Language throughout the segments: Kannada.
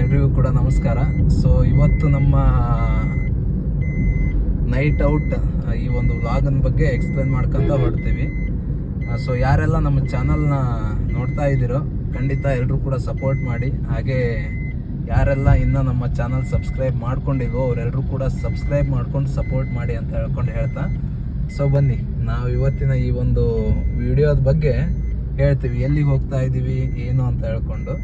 ಎಲ್ರಿಗೂ ಕೂಡ ನಮಸ್ಕಾರ. ಸೊ ಇವತ್ತು ನಮ್ಮ ನೈಟ್ ಔಟ್ ಈ ಒಂದು ವ್ಲಾಗನ್ ಬಗ್ಗೆ ಎಕ್ಸ್ಪ್ಲೇನ್ ಮಾಡ್ಕೊಂತ ಹೊರಡ್ತೀವಿ. ಸೊ ಯಾರೆಲ್ಲ ನಮ್ಮ ಚಾನಲ್ನ ನೋಡ್ತಾ ಇದ್ದೀರೋ, ಖಂಡಿತ ಎಲ್ಲರೂ ಕೂಡ ಸಪೋರ್ಟ್ ಮಾಡಿ. ಹಾಗೆ ಯಾರೆಲ್ಲ ಇನ್ನೂ ನಮ್ಮ ಚಾನಲ್ ಸಬ್ಸ್ಕ್ರೈಬ್ ಮಾಡ್ಕೊಂಡಿಲ್ವೋ ಅವರೆಲ್ಲರೂ ಕೂಡ ಸಬ್ಸ್ಕ್ರೈಬ್ ಮಾಡ್ಕೊಂಡು ಸಪೋರ್ಟ್ ಮಾಡಿ ಅಂತ ಹೇಳ್ಕೊಂಡು ಹೇಳ್ತಾ. ಸೊ ಬನ್ನಿ, ನಾವು ಇವತ್ತಿನ ಈ ಒಂದು ವಿಡಿಯೋದ ಬಗ್ಗೆ ಹೇಳ್ತೀವಿ. ಎಲ್ಲಿಗೆ ಹೋಗ್ತಾ ಇದ್ದೀವಿ ಏನು ಅಂತ ಹೇಳ್ಕೊಂಡು.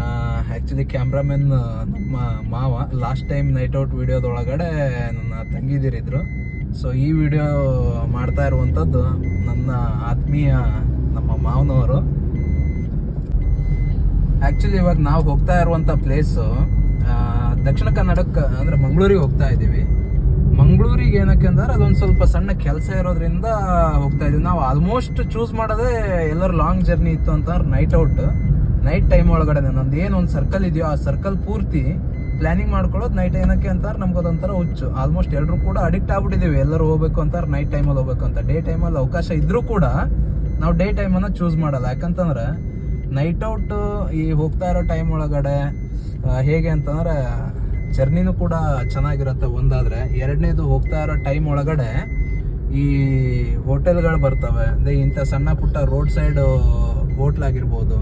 ಆ್ಯಕ್ಚುಲಿ ಕ್ಯಾಮ್ರಾಮನ್ ನಮ್ಮ ಮಾವ ಲಾಸ್ಟ್ ಟೈಮ್ ನೈಟ್ ಔಟ್ ವಿಡಿಯೋದೊಳಗಡೆ ನನ್ನ ತಂಗಿದಿರಿದ್ರು. ಸೊ ಈ ವಿಡಿಯೋ ಮಾಡ್ತಾ ಇರುವಂಥದ್ದು ನನ್ನ ಆತ್ಮೀಯ ನಮ್ಮ ಮಾವನವರು. ಆ್ಯಕ್ಚುಲಿ ಇವಾಗ ನಾವು ಹೋಗ್ತಾ ಇರುವಂಥ ಪ್ಲೇಸು ದಕ್ಷಿಣ ಕನ್ನಡಕ್ಕೆ ಅಂದರೆ ಮಂಗಳೂರಿಗೆ ಹೋಗ್ತಾ ಇದ್ದೀವಿ. ಮಂಗಳೂರಿಗೆ ಏನಕ್ಕೆ ಅಂದ್ರೆ ಅದೊಂದು ಸ್ವಲ್ಪ ಸಣ್ಣ ಕೆಲಸ ಇರೋದ್ರಿಂದ ಹೋಗ್ತಾ ಇದ್ದೀವಿ. ನಾವು ಆಲ್ಮೋಸ್ಟ್ ಚೂಸ್ ಮಾಡೋದೇ ಎಲ್ಲರೂ ಲಾಂಗ್ ಜರ್ನಿ ಇತ್ತು ಅಂತಂದ್ರೆ ನೈಟ್ ಔಟ್ ನೈಟ್ ಟೈಮ್ ಒಳಗಡೆ ನಂದು ಏನು ಒಂದು ಸರ್ಕಲ್ ಇದೆಯೋ ಆ ಸರ್ಕಲ್ ಪೂರ್ತಿ ಪ್ಲಾನಿಂಗ್ ಮಾಡ್ಕೊಳ್ಳೋದು ನೈಟ್ ಏನಕ್ಕೆ ಅಂತಾರೆ ನಮ್ಗೆ ಅದೊಂಥರ ಹುಚ್ಚು. ಆಲ್ಮೋಸ್ಟ್ ಎಲ್ಲರೂ ಕೂಡ ಅಡಿಕ್ಟ್ ಆಗ್ಬಿಟ್ಟಿದ್ದೀವಿ ಎಲ್ಲರೂ ಹೋಗ್ಬೇಕು ಅಂತಾರೆ ನೈಟ್ ಟೈಮಲ್ಲಿ ಹೋಗ್ಬೇಕು ಅಂತ. ಡೇ ಟೈಮಲ್ಲಿ ಅವಕಾಶ ಇದ್ರೂ ಕೂಡ ನಾವು ಡೇ ಟೈಮನ್ನು ಚೂಸ್ ಮಾಡಲ್ಲ. ಯಾಕಂತಂದ್ರೆ ನೈಟ್ ಔಟ್ ಈ ಹೋಗ್ತಾ ಇರೋ ಟೈಮ್ ಒಳಗಡೆ ಹೇಗೆ ಅಂತಂದ್ರೆ ಜರ್ನಿನೂ ಕೂಡ ಚೆನ್ನಾಗಿರುತ್ತೆ. ಒಂದಾದರೆ ಎರಡನೇದು ಹೋಗ್ತಾ ಇರೋ ಟೈಮ್ ಒಳಗಡೆ ಈ ಹೋಟೆಲ್ಗಳು ಬರ್ತವೆ. ಅಂದರೆ ಇಂಥ ಸಣ್ಣ ಪುಟ್ಟ ರೋಡ್ ಸೈಡು ಹೋಟ್ಲ್ ಆಗಿರ್ಬೋದು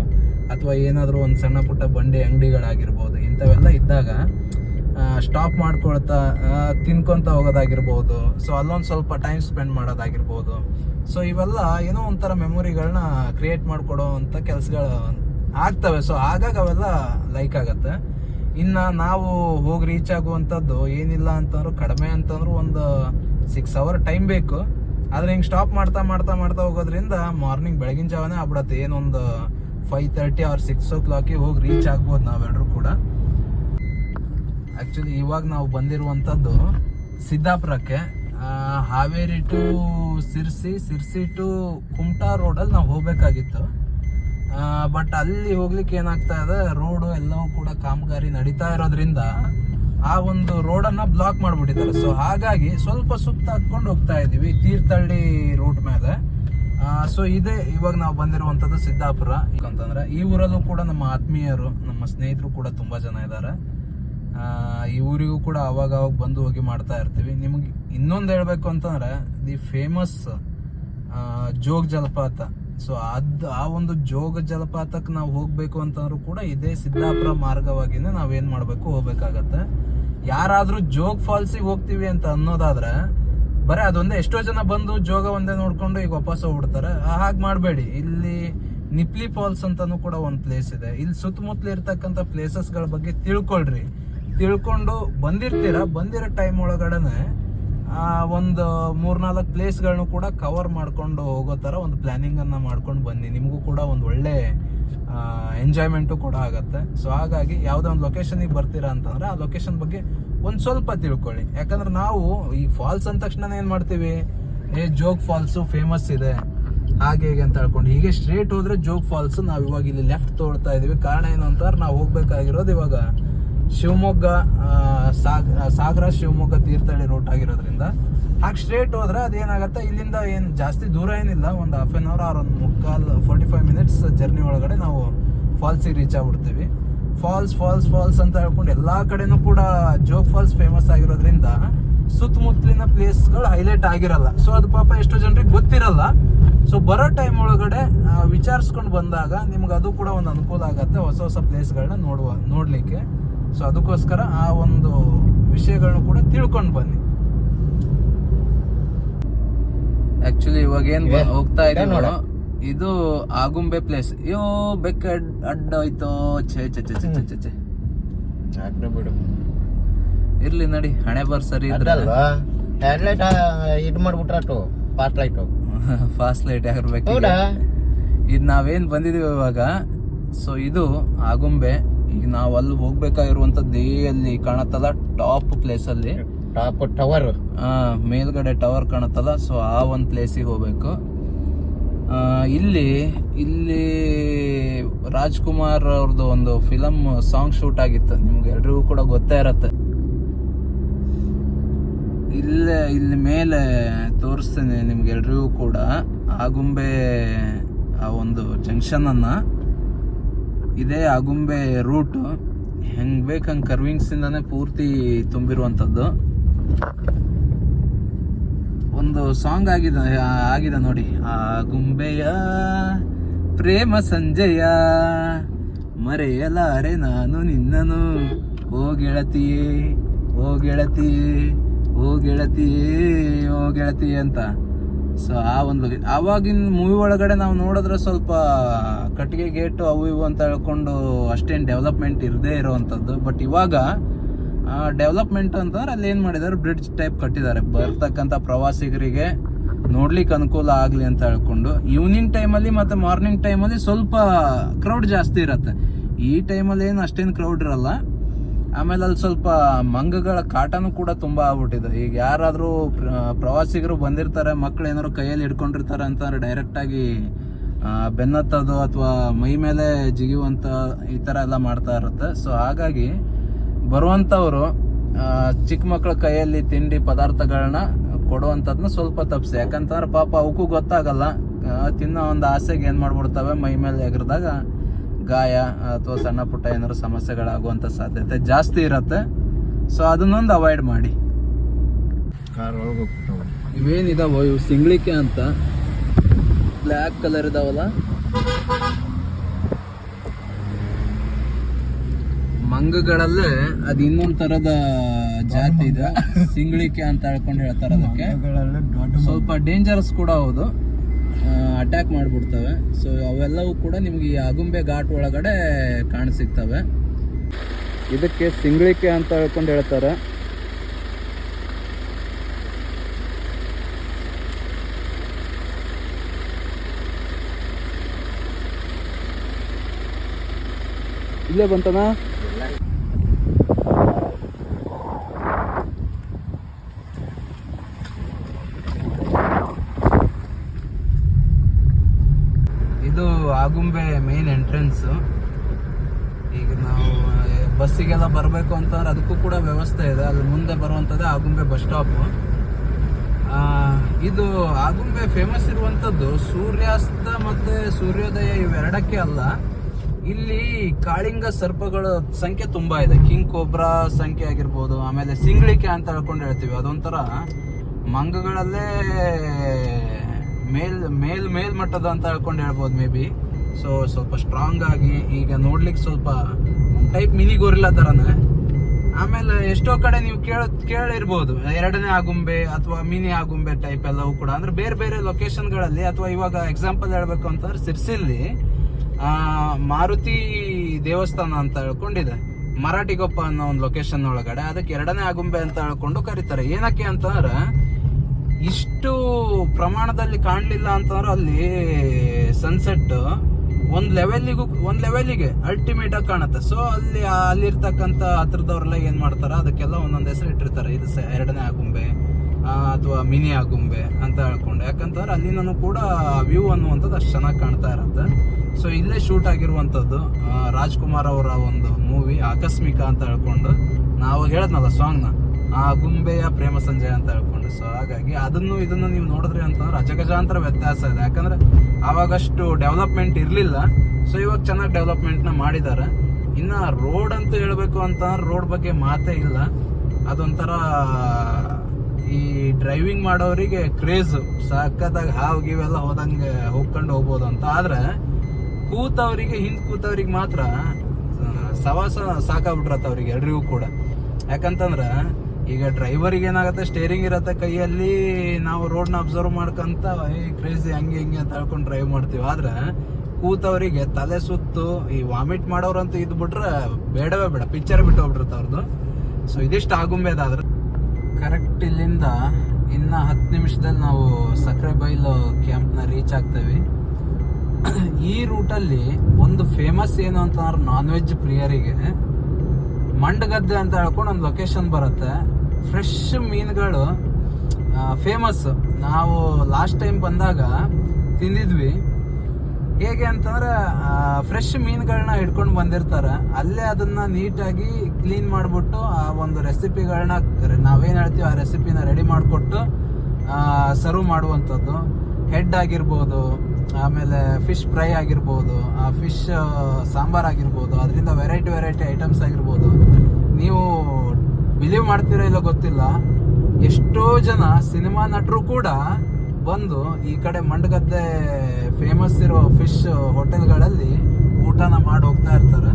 ಅಥವಾ ಏನಾದರೂ ಒಂದು ಸಣ್ಣ ಪುಟ್ಟ ಬಂಡಿ ಅಂಗಡಿಗಳಾಗಿರ್ಬೋದು, ಇಂಥವೆಲ್ಲ ಇದ್ದಾಗ ಸ್ಟಾಪ್ ಮಾಡ್ಕೊಳ್ತಾ ತಿನ್ಕೊತ ಹೋಗೋದಾಗಿರ್ಬೋದು ಸೊ ಅಲ್ಲೊಂದು ಸ್ವಲ್ಪ ಟೈಮ್ ಸ್ಪೆಂಡ್ ಮಾಡೋದಾಗಿರ್ಬೋದು ಸೊ ಇವೆಲ್ಲ ಏನೋ ಒಂಥರ ಮೆಮೊರಿಗಳನ್ನ ಕ್ರಿಯೇಟ್ ಮಾಡ್ಕೊಡೋ ಅಂತ ಕೆಲಸಗಳು ಆಗ್ತವೆ ಸೊ ಆಗಾಗ ಅವೆಲ್ಲ ಲೈಕ್ ಆಗತ್ತೆ. ಇನ್ನ ನಾವು ಹೋಗಿ ರೀಚ್ ಆಗುವಂಥದ್ದು ಏನಿಲ್ಲ ಅಂತಂದ್ರು, ಕಡಿಮೆ ಅಂತಂದ್ರು ಒಂದು ಸಿಕ್ಸ್ ಅವರ್ ಟೈಮ್ ಬೇಕು. ಆದ್ರೆ ಹಿಂಗೆ ಸ್ಟಾಪ್ ಮಾಡ್ತಾ ಮಾಡ್ತಾ ಮಾಡ್ತಾ ಹೋಗೋದ್ರಿಂದ ಮಾರ್ನಿಂಗ್ ಬೆಳಗಿನ ಜಾವನೇ ಆಗ್ಬಿಡತ್ತೆ, ಏನೊಂದು ಫೈವ್ ತರ್ಟಿ ಆರ್ ಸಿಕ್ಸ್ ಓ ಕ್ಲಾಕಿಗೆ ಹೋಗಿ ರೀಚ್ ಆಗ್ಬೋದು ನಾವೆಲ್ಲರೂ ಕೂಡ. ಆ್ಯಕ್ಚುಲಿ ಇವಾಗ ನಾವು ಬಂದಿರುವಂಥದ್ದು ಸಿದ್ದಾಪುರಕ್ಕೆ. ಹಾವೇರಿ ಟು ಸಿರ್ಸಿ ಸಿರ್ಸಿ ಟು ಕುಮಟಾ ರೋಡಲ್ಲಿ ನಾವು ಹೋಗಬೇಕಾಗಿತ್ತು. ಬಟ್ ಅಲ್ಲಿ ಹೋಗ್ಲಿಕ್ಕೆ ಏನಾಗ್ತಾ ಇದೆ ರೋಡು ಎಲ್ಲವೂ ಕೂಡ ಕಾಮಗಾರಿ ನಡೀತಾ ಇರೋದ್ರಿಂದ ಆ ಒಂದು ರೋಡನ್ನು ಬ್ಲಾಕ್ ಮಾಡ್ಬಿಟ್ಟಿದ್ದಾರೆ. ಸೊ ಹಾಗಾಗಿ ಸ್ವಲ್ಪ ಸುತ್ತ ಹಾಕ್ಕೊಂಡು ಹೋಗ್ತಾ ಇದೀವಿ, ತೀರ್ಥಹಳ್ಳಿ ರೂಟ್ ಮೇಲೆ. ಸೊ ಇದೇ, ಇವಾಗ ನಾವು ಬಂದಿರುವಂತದ್ದು ಸಿದ್ದಾಪುರ. ಅಂತಂದ್ರೆ ಈ ಊರಲ್ಲೂ ಕೂಡ ನಮ್ಮ ಆತ್ಮೀಯರು, ನಮ್ಮ ಸ್ನೇಹಿತರು ಕೂಡ ತುಂಬಾ ಜನ ಇದ್ದಾರೆ. ಈ ಊರಿಗೂ ಕೂಡ ಅವಾಗ ಅವಾಗ ಬಂದು ಹೋಗಿ ಮಾಡ್ತಾ ಇರ್ತೀವಿ. ನಿಮ್ಗೆ ಇನ್ನೊಂದು ಹೇಳ್ಬೇಕು ಅಂತಂದ್ರೆ ದಿ ಫೇಮಸ್ ಜೋಗ ಜಲಪಾತ. ಸೊ ಅದ್, ಆ ಒಂದು ಜೋಗ ಜಲಪಾತಕ್ಕೆ ನಾವು ಹೋಗ್ಬೇಕು ಅಂತಂದ್ರೂ ಕೂಡ ಇದೇ ಸಿದ್ದಾಪುರ ಮಾರ್ಗವಾಗಿನೇ ನಾವೇನ್ ಮಾಡ್ಬೇಕು, ಹೋಗ್ಬೇಕಾಗತ್ತೆ. ಯಾರಾದ್ರೂ ಜೋಗ್ ಫಾಲ್ಸಿಗೆ ಹೋಗ್ತೀವಿ ಅಂತ ಅನ್ನೋದಾದ್ರೆ ಬರೀ ಅದೊಂದೇ ಎಷ್ಟೋ ಜನ ಬಂದು ಜೋಗ ಒಂದೇ ನೋಡ್ಕೊಂಡು ಈಗ ವಾಪಸ್ ಹೋಗ್ಬಿಡ್ತಾರೆ. ಹಾಗೆ ಮಾಡಬೇಡಿ. ಇಲ್ಲಿ ನಿಪ್ಲಿ ಫಾಲ್ಸ್ ಅಂತಾನು ಕೂಡ ಒಂದು ಪ್ಲೇಸ್ ಇದೆ. ಇಲ್ಲಿ ಸುತ್ತಮುತ್ತಲು ಇರ್ತಕ್ಕಂಥ ಪ್ಲೇಸಸ್ಗಳ ಬಗ್ಗೆ ತಿಳ್ಕೊಳ್ರಿ. ತಿಳ್ಕೊಂಡು ಬಂದಿರ್ತೀರ? ಬಂದಿರೋ ಟೈಮ್ ಒಳಗಡೆನೆ ಆ, ಒಂದು ಮೂರ್ನಾಲ್ಕು ಪ್ಲೇಸ್ಗಳನ್ನು ಕೂಡ ಕವರ್ ಮಾಡ್ಕೊಂಡು ಹೋಗೋ ಥರ ಒಂದು ಪ್ಲಾನಿಂಗ್ ಅನ್ನ ಮಾಡ್ಕೊಂಡು ಬನ್ನಿ. ನಿಮಗೂ ಕೂಡ ಒಂದು ಒಳ್ಳೆ ಎಂಜಾಯ್ಮೆಂಟು ಕೂಡ ಆಗುತ್ತೆ. ಸೊ ಹಾಗಾಗಿ ಯಾವುದೋ ಒಂದು ಲೊಕೇಶನಿಗೆ ಬರ್ತೀರಾ ಅಂತಂದ್ರೆ ಆ ಲೊಕೇಶನ್ ಬಗ್ಗೆ ಒಂದು ಸ್ವಲ್ಪ ತಿಳ್ಕೊಳ್ಳಿ. ಯಾಕಂದ್ರೆ ನಾವು ಈ ಫಾಲ್ಸ್ ಅಂದ ತಕ್ಷಣ ಏನು ಮಾಡ್ತೀವಿ? ಏ, ಜೋಗ್ ಫಾಲ್ಸು ಫೇಮಸ್ ಇದೆ. ಹಾಗೆ ಹೇಗೆ ಅಂತ ಹೇಳ್ಕೊಂಡು ಹೀಗೆ ಸ್ಟ್ರೇಟ್ ಹೋದ್ರೆ ಜೋಗ್ ಫಾಲ್ಸ್ ನಾವು ಇವಾಗ ಇಲ್ಲಿ ಲೆಫ್ಟ್ ತೋಡ್ತಾ ಇದೀವಿ. ಕಾರಣ ಏನು ಅಂತಂದ್ರೆ ನಾವು ಹೋಗ್ಬೇಕಾಗಿರೋದು ಇವಾಗ ಶಿವಮೊಗ್ಗ ಸಾಗರ ಶಿವಮೊಗ್ಗ ತೀರ್ಥಹಳ್ಳಿ ರೂಟ್ ಆಗಿರೋದ್ರಿಂದ ಹಾಗೆ ಸ್ಟ್ರೇಟ್ ಹೋದ್ರೆ ಅದೇನಾಗತ್ತೆ? ಇಲ್ಲಿಂದ ಏನು ಜಾಸ್ತಿ ದೂರ ಏನಿಲ್ಲ. ಒಂದು ಹಾಫ್ ಆನ್ ಅವರ್ ಆರ್ ಒಂದು ಮುಕ್ಕಾಲು ಫೋರ್ಟಿ ಫೈವ್ ಮಿನಿಟ್ಸ್ ಜರ್ನಿ ಒಳಗಡೆ ನಾವು ಫಾಲ್ಸಿಗೆ ರೀಚ್ ಆಗ್ಬಿಡ್ತೀವಿ. ಫಾಲ್ಸ್ ಫಾಲ್ಸ್ ಫಾಲ್ಸ್ ಅಂತ ಹೇಳ್ಕೊಂಡು ಎಲ್ಲಾ ಕಡೆನೂ ಕೂಡ ಜೋಗ್ ಫಾಲ್ಸ್ ಫೇಮಸ್ ಆಗಿರೋದ್ರಿಂದ ಸುತ್ತಮುತ್ತಲಿನ ಪ್ಲೇಸ್ಗಳು ಹೈಲೈಟ್ ಆಗಿರಲ್ಲ. ಸೊ ಅದು ಪಾಪ ಎಷ್ಟೋ ಜನರಿಗೆ ಗೊತ್ತಿರಲ್ಲ. ಸೊ ಬರೋ ಟೈಮ್ ಒಳಗಡೆ ವಿಚಾರಿಸ್ಕೊಂಡು ಬಂದಾಗ ನಿಮ್ಗೆ ಅದು ಕೂಡ ಒಂದು ಅನುಕೂಲ ಆಗುತ್ತೆ ಹೊಸ ಹೊಸ ಪ್ಲೇಸ್ಗಳನ್ನ ನೋಡುವ, ನೋಡಲಿಕ್ಕೆ. ಸೊ ಅದಕ್ಕೋಸ್ಕರ ಆ ಒಂದು ವಿಷಯಗಳನ್ನ ಕೂಡ ತಿಳ್ಕೊಂಡು ಬನ್ನಿ. ಆಕ್ಚುಲಿ ಇವಾಗ ಏನ್ ಹೋಗ್ತಾ ಇದೆ ಇದೀವಿ ನೋಡು. ಇದು ಆಗುಂಬೆ ಪ್ಲೇಸ್ ಅಯ್ಯೋ ಬೆಕ್ಕ ಅಡ್- ಅಡ್ಡ ಹೋಯ್ತೋ ಛೇ ಛೇ ಛೇ ಛೇ ಛೇ. ಛೇ ಬಿಡು. ಇರ್ಲಿ ನಡಿ ಹಣೆ ಬರ್ ಸರಿ ಹೆಡ್ಲೈಟ್ ಇದು ಫಾಸ್ಟ್ ಲೈಟ್ ಫಾಸ್ಟ್ ಲೈಟ್ ಆಗಿರ್ಬೇಕು ಇದು ನಾವೇನ್ ಬಂದಿದೀವಿ ಇವಾಗ ಸೊ ಇದು ಆಗುಂಬೆ. ಈಗ ನಾವು ಅಲ್ಲಿ ಹೋಗ್ಬೇಕಾಗಿರುವಂಥ ಅಲ್ಲಿ ಕಾಣತ್ತಲ್ಲ ಟಾಪ್ ಪ್ಲೇಸ್ ಅಲ್ಲಿ. ಟಾಪ್ ಟವರ್ ಮೇಲ್ಗಡೆ ಟವರ್ ಕಾಣುತ್ತಲ್ಲ ಸೊ ಆ ಒಂದು ಪ್ಲೇಸಿಗೆ ಹೋಗ್ಬೇಕು. ಇಲ್ಲಿ ಇಲ್ಲಿ ರಾಜ್ಕುಮಾರ್ ಅವ್ರದ್ದು ಒಂದು ಫಿಲಮ್ ಸಾಂಗ್ ಶೂಟ್ ಆಗಿತ್ತು. ನಿಮ್ಗೆ ಎಲ್ರಿಗೂ ಕೂಡ ಗೊತ್ತೇ ಇರತ್ತೆ. ಇಲ್ಲೇ, ಇಲ್ಲಿ ಮೇಲೆ ತೋರಿಸ್ತೀನಿ ನಿಮ್ಗೆ ಎಲ್ರಿಗೂ ಕೂಡ. ಆಗುಂಬೆ ಆ ಒಂದು ಜಂಕ್ಷನ್ ಅನ್ನ. ಇದೇ ಆಗುಂಬೆ ರೂಟ್ ಹೆಂಗ್ ಬೇಕು ಹಂಗೆ ಕರ್ವಿಂಗ್ಸಿಂದಾನೆ ಪೂರ್ತಿ ತುಂಬಿರುವಂಥದ್ದು ಒಂದು ಸಾಂಗ್ ಆಗಿದೆ ಆಗಿದೆ ನೋಡಿ. ಆ, ಗುಂಬೆಯ ಪ್ರೇಮ ಸಂಜಯ, ಮರೆಯಲಾರೆ ನಾನು ನಿನ್ನನು ಓ ಗೆಳತಿಯೇ ಓ ಗೆಳತಿಯೇ ಓ ಗೆಳತಿಯೇ ಓ ಗೆಳತಿಯೇ ಅಂತ. ಸೊ ಆ ಒಂದು ಆವಾಗಿನ ಮೂವಿ ಒಳಗಡೆ ನಾವು ನೋಡಿದ್ರೆ ಸ್ವಲ್ಪ ಕಟ್ಟಿಗೆ ಗೇಟು ಅವು ಇವು ಅಂತ ಹೇಳ್ಕೊಂಡು ಅಷ್ಟೇನು ಡೆವಲಪ್ಮೆಂಟ್ ಇರದೇ ಇರೋವಂಥದ್ದು ಬಟ್ ಇವಾಗ ಡೆವಲಪ್ಮೆಂಟ್ ಅಂತಂದ್ರೆ ಅಲ್ಲಿ ಏನು ಮಾಡಿದ್ದಾರೆ ಬ್ರಿಡ್ಜ್ ಟೈಪ್ ಕಟ್ಟಿದ್ದಾರೆ. ಬರ್ತಕ್ಕಂಥ ಪ್ರವಾಸಿಗರಿಗೆ ನೋಡ್ಲಿಕ್ಕೆ ಅನುಕೂಲ ಆಗಲಿ ಅಂತ ಹೇಳ್ಕೊಂಡು ಈವ್ನಿಂಗ್ ಟೈಮಲ್ಲಿ ಮತ್ತು ಮಾರ್ನಿಂಗ್ ಟೈಮಲ್ಲಿ ಸ್ವಲ್ಪ ಕ್ರೌಡ್ ಜಾಸ್ತಿ ಇರುತ್ತೆ. ಈ ಟೈಮಲ್ಲಿ ಏನು ಅಷ್ಟೇನು ಕ್ರೌಡ್ ಇರಲ್ಲ. ಆಮೇಲೆ ಅಲ್ಲಿ ಸ್ವಲ್ಪ ಮಂಗಗಳ ಕಾಟನೂ ಕೂಡ ತುಂಬಾ ಆಗ್ಬಿಟ್ಟಿದೆ. ಈಗ ಯಾರಾದರೂ ಪ್ರವಾಸಿಗರು ಬಂದಿರ್ತಾರೆ ಮಕ್ಳು ಏನಾದ್ರು ಕೈಯಲ್ಲಿ ಹಿಡ್ಕೊಂಡಿರ್ತಾರೆ ಅಂತಂದ್ರೆ ಡೈರೆಕ್ಟ್ ಆಗಿ ಆ, ಬೆನ್ನತ್ತೋದು ಅಥವಾ ಮೈ ಮೇಲೆ ಜಿಗಿಯುವಂತ ಈ ತರ ಎಲ್ಲ ಮಾಡ್ತಾ ಇರುತ್ತೆ. ಸೊ ಹಾಗಾಗಿ ಬರುವಂತವ್ರು ಆ, ಚಿಕ್ಕ ಮಕ್ಕಳ ಕೈಯಲ್ಲಿ ತಿಂಡಿ ಪದಾರ್ಥಗಳನ್ನ ಕೊಡುವಂಥದ್ನ ಸ್ವಲ್ಪ ತಪ್ಪಿಸಿ. ಯಾಕಂತಂದ್ರೆ ಪಾಪ ಅವಕ್ಕೂ ಗೊತ್ತಾಗಲ್ಲ. ತಿನ್ನೋ ಒಂದು ಆಸೆಗೆ ಏನು ಮಾಡ್ಬಿಡ್ತವೆ? ಮೈ ಮೇಲೆ ಎಗರ್ದಾಗ ಗಾಯ ಅಥವಾ ಸಣ್ಣ ಪುಟ್ಟ ಏನಾದ್ರು ಸಮಸ್ಯೆಗಳಾಗುವಂಥ ಸಾಧ್ಯತೆ ಜಾಸ್ತಿ ಇರತ್ತೆ. ಸೊ ಅದನ್ನೊಂದು ಅವಾಯ್ಡ್ ಮಾಡಿ. ಇವೇನಿದಾವೋ? ಇವು ಸಿಂಗ್ಳಿಕೆ ಅಂತ. ಬ್ಲ್ಯಾಕ್ ಕಲರ್ ಇದಾವಲ್ಲ? ಮಂಗಗಳಲ್ಲೇ ಅದು ಇನ್ನೊಂದ್ ತರದ ಜಾತಿ ಇದೆ. ಸಿಂಗಳಿಕೆ ಅಂತ ಹೇಳ್ಕೊಂಡು ಹೇಳ್ತಾರೆ ಅದಕ್ಕೆ ಸ್ವಲ್ಪ ಡೇಂಜರಸ್ ಕೂಡ ಹೌದು. ಅಟ್ಯಾಕ್ ಮಾಡಿಬಿಡ್ತವೆ. ಸೊ ಅವೆಲ್ಲವೂ ಕೂಡ ನಿಮಗೆ ಈ ಆಗುಂಬೆ ಘಾಟ್ ಒಳಗಡೆ ಕಾಣಸಿಗ್ತವೆ ಇದಕ್ಕೆ ಸಿಂಗಳಿಕೆ ಅಂತ ಹೇಳ್ಕೊಂಡು ಹೇಳ್ತಾರೆ. ಇಲ್ಲೇ ಬಂತನಾ ಇದು ಆಗುಂಬೆ ಮೇನ್ ಎಂಟ್ರೆನ್ಸ್ ಈಗ ನಾವು ಬಸ್ಸಿಗೆಲ್ಲ ಬರಬೇಕು ಅಂತಂದ್ರೆ ಅದಕ್ಕೂ ಕೂಡ ವ್ಯವಸ್ಥೆ ಇದೆ. ಅಲ್ಲಿ ಮುಂದೆ ಬರುವಂಥದ್ದೇ ಆಗುಂಬೆ ಬಸ್ ಸ್ಟಾಪ್ ಇದು ಆಗುಂಬೆ ಫೇಮಸ್ ಇರುವಂಥದ್ದು ಸೂರ್ಯಾಸ್ತ ಮತ್ತು ಸೂರ್ಯೋದಯ ಇವೆರಡಕ್ಕೆ ಅಲ್ಲ. ಇಲ್ಲಿ ಕಾಳಿಂಗ ಸರ್ಪಗಳ ಸಂಖ್ಯೆ ತುಂಬ ಇದೆ. ಕಿಂಗ್ ಕೋಬ್ರಾ ಸಂಖ್ಯೆ ಆಗಿರ್ಬೋದು, ಆಮೇಲೆ ಸಿಂಗ್ಳಿಕೆ ಅಂತ ಹೇಳ್ಕೊಂಡು ಹೇಳ್ತೀವಿ. ಅದೊಂಥರ ಮಂಗಗಳಲ್ಲೇ ಮೇಲ್ ಮೇಲ್, ಮೇಲ್ಮಟ್ಟದ ಅಂತ ಹೇಳ್ಕೊಂಡು ಹೇಳ್ಬೋದು ಮೇ ಬಿ ಸೊ ಸ್ವಲ್ಪ ಸ್ಟ್ರಾಂಗ್ ಆಗಿ ಈಗ ನೋಡ್ಲಿಕ್ಕೆ ಸ್ವಲ್ಪ ಟೈಪ್ ಮಿನಿ ಗೋರಿಲ್ಲ ಥರನೇ ಆಮೇಲೆ ಎಷ್ಟೋ ಕಡೆ ನೀವು ಕೇಳ, ಕೇಳಿರ್ಬೋದು. ಎರಡನೇ ಆಗುಂಬೆ ಅಥವಾ ಮಿನಿ ಆಗುಂಬೆ ಟೈಪ್ ಎಲ್ಲವೂ ಕೂಡ. ಅಂದ್ರೆ ಬೇರೆ ಬೇರೆ ಲೊಕೇಶನ್ಗಳಲ್ಲಿ ಅಥವಾ ಇವಾಗ ಎಕ್ಸಾಂಪಲ್ ಹೇಳ್ಬೇಕು ಅಂತಂದ್ರೆ ಸಿರ್ಸಿಲ್ಲಿ ಮಾರುತಿ ದೇವಸ್ಥಾನ ಅಂತ ಹೇಳ್ಕೊಂಡಿದೆ. ಮರಾಠಿಗೊಪ್ಪ ಅನ್ನೋ ಒಂದು ಲೊಕೇಶನ್ ಒಳಗಡೆ. ಅದಕ್ಕೆ ಎರಡನೇ ಆಗುಂಬೆ ಅಂತ ಹೇಳ್ಕೊಂಡು ಕರೀತಾರೆ. ಏನಕ್ಕೆ ಅಂತಂದ್ರೆ ಇಷ್ಟು ಪ್ರಮಾಣದಲ್ಲಿ ಕಾಣಲಿಲ್ಲ ಅಂತಂದ್ರೆ ಅಲ್ಲಿ ಸನ್ಸೆಟ್ ಒಂದ್ ಲೆವೆಲ್ಲಿಗೂ ಒಂದು ಅಲ್ಟಿಮೇಟ್ ಆಗಿ ಕಾಣುತ್ತೆ. ಸೊ ಅಲ್ಲಿ, ಅಲ್ಲಿರ್ತಕ್ಕಂಥ ಹತ್ರದವ್ರೆಲ್ಲ ಏನು ಮಾಡ್ತಾರೆ? ಅದಕ್ಕೆಲ್ಲ ಒಂದೊಂದು ಹೆಸರು ಇಟ್ಟಿರ್ತಾರೆ. ಇದು ಎರಡನೇ ಆಗುಂಬೆ ಅಥವಾ ಮಿನಿ ಆಗುಂಬೆ ಅಂತ ಹೇಳ್ಕೊಂಡು. ಯಾಕಂತಂದ್ರೆ ಅಲ್ಲಿನೂ ಕೂಡ ವ್ಯೂ ಅನ್ನುವಂಥದ್ದು ಅಷ್ಟು ಚೆನ್ನಾಗಿ ಕಾಣ್ತಾ ಇರುತ್ತೆ. ಸೊ ಇಲ್ಲೇ ಶೂಟ್ ಆಗಿರುವಂಥದ್ದು ರಾಜ್ಕುಮಾರ್ ಅವರ ಒಂದು ಮೂವಿ ಆಕಸ್ಮಿಕ ಅಂತ ಹೇಳ್ಕೊಂಡು ನಾವು ಹೇಳದ್ನಲ್ಲ ಸಾಂಗ್ನ ಆ ಗುಂಬೆಯ ಪ್ರೇಮ ಸಂಜಯ ಅಂತ ಹೇಳ್ಕೊಂಡು. ಸೊ ಹಾಗಾಗಿ ಅದನ್ನು ಇದನ್ನು ನೀವು ನೋಡಿದ್ರಿ ಅಂತಂದ್ರೆ ಅಜಗಜಾಂತರ ವ್ಯತ್ಯಾಸ ಇದೆ. ಯಾಕಂದ್ರೆ ಅವಾಗಷ್ಟು ಡೆವಲಪ್ಮೆಂಟ್ ಇರಲಿಲ್ಲ. ಸೊ ಇವಾಗ ಚೆನ್ನಾಗಿ ಡೆವಲಪ್ಮೆಂಟ್ನ ಮಾಡಿದ್ದಾರೆ. ಇನ್ನ ರೋಡ್ ಅಂತ ಹೇಳಬೇಕು ಅಂತಂದ್ರೆ ರೋಡ್ ಬಗ್ಗೆ ಮಾತೇ ಇಲ್ಲ. ಅದೊಂಥರ ಈ ಡ್ರೈವಿಂಗ್ ಮಾಡೋರಿಗೆ ಕ್ರೇಜ್ ಸಕ್ಕತ್ತಾಗಿ ಹಾವು ಗೀವೆಲ್ಲ ಹೋದಂಗೆ ಹೋಗ್ಕೊಂಡು ಹೋಗ್ಬೋದು ಅಂತ. ಆದ್ರೆ ಕೂತವರಿಗೆ, ಹಿಂದೆ ಕೂತವ್ರಿಗೆ ಮಾತ್ರ ಸವಾಸ ಸಾಕಾಗ್ಬಿಟ್ರತ್ತ ಅವ್ರಿಗೆ ಎಲ್ರಿಗೂ ಕೂಡ. ಯಾಕಂತಂದ್ರ ಈಗ ಡ್ರೈವರಿಗೆ ಏನಾಗುತ್ತೆ? ಸ್ಟೇರಿಂಗ್ ಇರತ್ತೆ ಕೈಯಲ್ಲಿ, ನಾವು ರೋಡ್ನ ಅಬ್ಸರ್ವ್ ಮಾಡ್ಕೊಂತ, ಏ ಕ್ರೇಜಿ ಹಂಗೆ ಹಿಂಗೆ ಅಂತ ಹೇಳ್ಕೊಂಡು ಡ್ರೈವ್ ಮಾಡ್ತೀವಿ. ಆದ್ರೆ, ಕೂತವರಿಗೆ ತಲೆ ಸುತ್ತು, ಈ ವಾಮಿಟ್ ಮಾಡೋರಂತೂ ಇದ್ ಬಿಟ್ರೆ ಬೇಡವೇ ಬೇಡ ಪಿಕ್ಚರ್ ಬಿಟ್ಟು ಹೋಗ್ಬಿಡ್ರತ್ತ ಅವ್ರದ್ದು ಸೊ ಇದಿಷ್ಟು ಆಗುಂಬೆ ಅದಾದ್ರೆ ಕರೆಕ್ಟ್ ಇಲ್ಲಿಂದ ಇನ್ನ ಹತ್ತು ನಿಮಿಷದಲ್ಲಿ ನಾವು ಸಕ್ಕರೆ ಬೈಲು ಕ್ಯಾಂಪ್ನ ರೀಚ್ ಆಗ್ತೇವೆ. ಈ ರೂಟಲ್ಲಿ ಒಂದು ಫೇಮಸ್ ಏನು ಅಂತಂದ್ರೆ ನಾನ್ ವೆಜ್ ಪ್ರಿಯರಿಗೆ, ಮಂಡಗದ್ದೆ ಅಂತ ಹೇಳ್ಕೊಂಡು ಒಂದು ಲೊಕೇಶನ್ ಬರುತ್ತೆ. ಫ್ರೆಶ್ ಮೀನುಗಳು ಫೇಮಸ್ ನಾವು ಲಾಸ್ಟ್ ಟೈಮ್ ಬಂದಾಗ ತಿಂದಿದ್ವಿ. ಹೇಗೆ ಅಂತಂದ್ರೆ ಫ್ರೆಶ್ ಮೀನುಗಳನ್ನ ಹಿಡ್ಕೊಂಡು ಬಂದಿರ್ತಾರೆ. ಅಲ್ಲೇ ಅದನ್ನ ನೀಟಾಗಿ ಕ್ಲೀನ್ ಮಾಡಿಬಿಟ್ಟು, ಆ, ಒಂದು ರೆಸಿಪಿಗಳನ್ನ ನಾವೇನು ಹೇಳ್ತೀವಿ, ಆ ರೆಸಿಪಿನ ರೆಡಿ ಮಾಡಿಕೊಟ್ಟು ಸರ್ವ್ ಮಾಡುವಂಥದ್ದು. ಹೆಡ್ ಆಗಿರ್ಬೋದು, ಆಮೇಲೆ ಫಿಶ್ ಫ್ರೈ ಆಗಿರ್ಬೋದು, ಆ ಫಿಶ್ ಸಾಂಬಾರ್ ಆಗಿರ್ಬೋದು, ಅದರಿಂದ ವೆರೈಟಿ ವೆರೈಟಿ ಐಟಮ್ಸ್ ಆಗಿರ್ಬೋದು. ನೀವು ಬಿಲೀವ್ ಮಾಡ್ತೀರೋ ಇಲ್ಲ ಗೊತ್ತಿಲ್ಲ. ಎಷ್ಟೋ ಜನ ಸಿನಿಮಾ ನಟರು ಕೂಡ ಬಂದು ಈ ಕಡೆ ಮಂಡಗದ್ದೆ ಫೇಮಸ್ ಇರೋ ಫಿಶ್ ಹೋಟೆಲ್ಗಳಲ್ಲಿ ಊಟನ ಮಾಡಿ ಹೋಗ್ತಾ ಇರ್ತಾರೆ.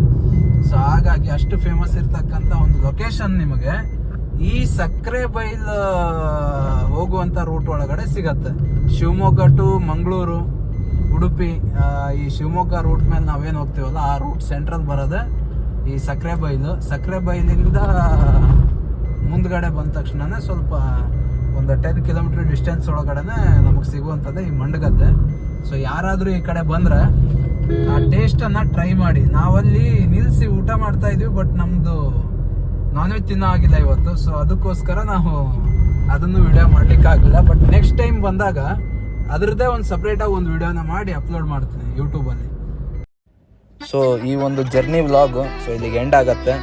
ಸೊ ಹಾಗಾಗಿ ಅಷ್ಟು ಫೇಮಸ್ ಇರ್ತಕ್ಕಂಥ ಒಂದು ಲೊಕೇಶನ್ ನಿಮಗೆ ಈ ಸಕ್ಕರೆ ಬೈಲ್ ಹೋಗುವಂತ ರೂಟ್ ಒಳಗಡೆ ಸಿಗತ್ತೆ. ಶಿವಮೊಗ್ಗ ಟು ಮಂಗಳೂರು, ಉಡುಪಿ ಈ ಶಿವಮೊಗ್ಗ ರೂಟ್ ಮೇಲೆ ನಾವೇನು ಹೋಗ್ತೀವಲ್ಲ, ಆ ರೂಟ್ ಸೆಂಟ್ರಲ್ ಬರೋದೆ ಈ ಸಕ್ಕರೆ ಬೈಲು. ಸಕ್ಕರೆ ಬೈಲಿಂದ ಮುಂದ್ಗಡೆ ಬಂದ ತಕ್ಷಣನೇ ಸ್ವಲ್ಪ ಒಂದು ಟೆನ್ ಕಿಲೋಮೀಟರ್ ಡಿಸ್ಟೆನ್ಸ್ ಒಳಗಡೆನೆ ನಮಗೆ ಸಿಗುವಂಥದ್ದು ಈ ಮಂಡಗದ್ದೆ. ಸೊ ಯಾರಾದರೂ ಈ ಕಡೆ ಬಂದರೆ ಆ ಟೇಸ್ಟನ್ನು ಟ್ರೈ ಮಾಡಿ. ನಾವಲ್ಲಿ ನಿಲ್ಲಿಸಿ ಊಟ ಮಾಡ್ತಾ ಇದೀವಿ ಬಟ್ ನಮ್ಮದು ನಾನ್ ವೆಜ್ ತಿನ್ನೋ ಆಗಿಲ್ಲ ಇವತ್ತು. ಸೊ ಅದಕ್ಕೋಸ್ಕರ ನಾವು ಅದನ್ನು ವಿಡಿಯೋ ಮಾಡ್ಲಿಕ್ಕೆ ಆಗಿಲ್ಲ ಬಟ್ ನೆಕ್ಸ್ಟ್ ಟೈಮ್ ಬಂದಾಗ ಅದರದ್ದೇ ಒಂದು ಸಪ್ರೇಟಾಗಿ ಒಂದು ವಿಡಿಯೋನ ಮಾಡಿ ಅಪ್ಲೋಡ್ ಮಾಡ್ತೀನಿ ಯೂಟ್ಯೂಬಲ್ಲಿ ಸೊ ಈ ಒಂದು ಜರ್ನಿ ವ್ಲಾಗು ಸೊ ಇಲ್ಲಿಗೆ ಎಂಡ್ ಆಗತ್ತೆ.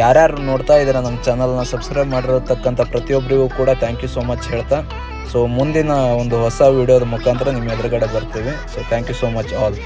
ಯಾರ್ಯಾರು ನೋಡ್ತಾ ಇದ್ದೀರಾ ನಮ್ಮ ಚಾನಲ್ನ ಸಬ್ಸ್ಕ್ರೈಬ್ ಮಾಡಿರತಕ್ಕಂಥ ಪ್ರತಿಯೊಬ್ಬರಿಗೂ ಕೂಡ ಥ್ಯಾಂಕ್ ಯು ಸೋ ಮಚ್ ಹೇಳ್ತಾ. ಸೊ ಮುಂದಿನ ಒಂದು ಹೊಸ ವಿಡಿಯೋದ ಮುಖಾಂತರ ನಿಮ್ಮ ಎದುರುಗಡೆ ಬರ್ತೀವಿ. So thank you so much all